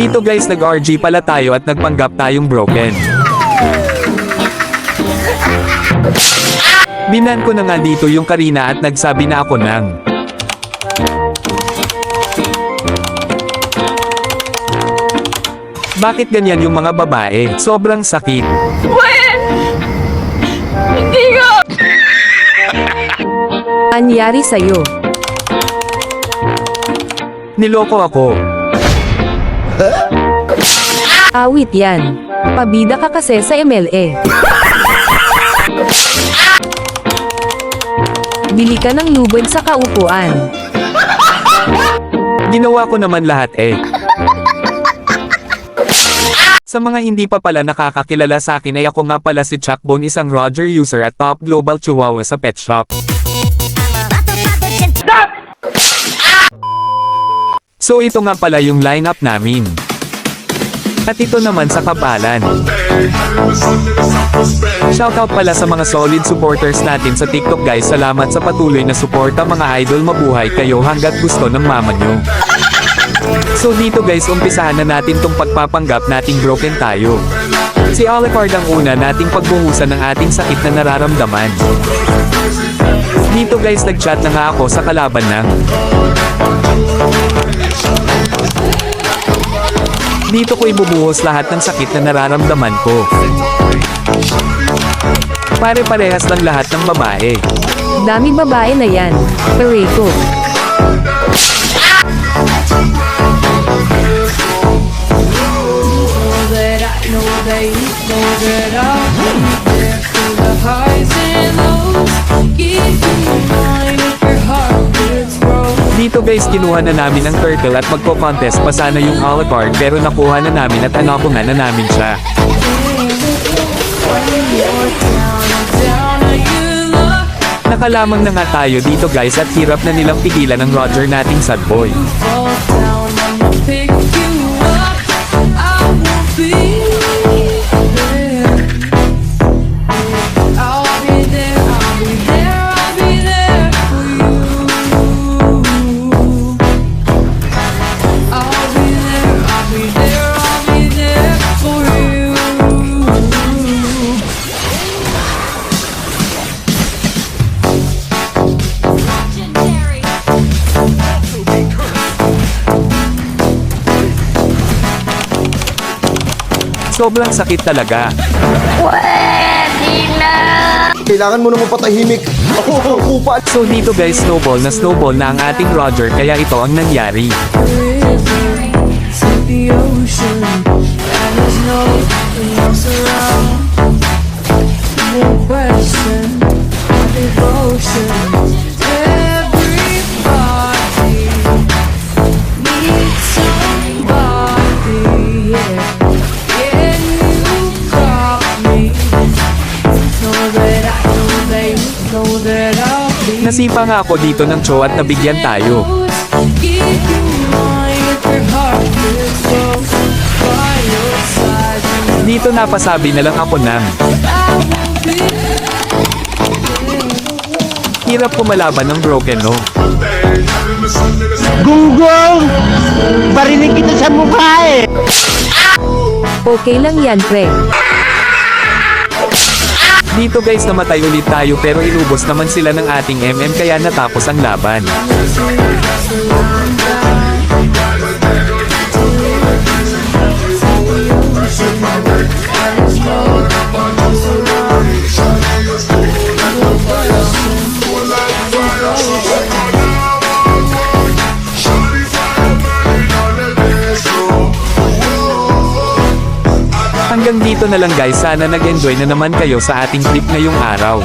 Dito guys nag-RG pala tayo at nagpanggap tayong broken. Binan ko na nga dito yung Karina at nagsabi na ako nang. Bakit ganyan yung mga babae? Sobrang sakit. Anyari sa'yo? Niloko ako. Awit yan. Pabida ka kasi sa MLA. Bili ka ng lubid sa kaupuan. Ginawa ko naman lahat eh. Sa mga hindi pa pala nakakakilala sa akin ay ako nga pala si Chuckbone isang Roger user at top global chihuahua sa pet shop. So ito nga pala yung lineup namin. At ito naman sa kabalan. Shoutout pala sa mga solid supporters natin sa TikTok guys. Salamat sa patuloy na suporta mga idol mabuhay kayo hanggat gusto ng mama nyo. So dito guys umpisahan na natin tong pagpapanggap nating broken tayo. Si Alucard ang una nating pagbuhusan ng ating sakit na nararamdaman. Dito guys nagchat na nga ako sa kalaban ng Dito ko ibubuhos lahat ng sakit na nararamdaman ko. Pare-parehas lang lahat ng babae. Daming babae na yan. Pareko. that I know that you know that I'll Dito guys kinuha na namin ang turtle at magko-contest pa sana yung Alucard pero nakuha na namin at anapungan na namin siya. Nakalamang na nga tayo dito guys at hirap na nilang pigilan ang Roger nating sad boy. Sobrang sakit talaga. Kailangan mo naman patahimik. Ako ang kupa. So dito guys snowball na snowball na ang ating Roger kaya ito ang nangyari. the ocean and there's nothing else around. Nasipa nga ako dito ng show at nabigyan tayo. Dito napasabi na lang ako ng hirap kumalaban ng broken no. Gunggong! Barinig kita sa mukha eh! Okay lang yan, pre. Dito guys namatay ulit tayo pero inubos naman sila ng ating MM kaya natapos ang laban. Hanggang dito na lang guys sana nag-enjoy na naman kayo sa ating clip ngayong araw.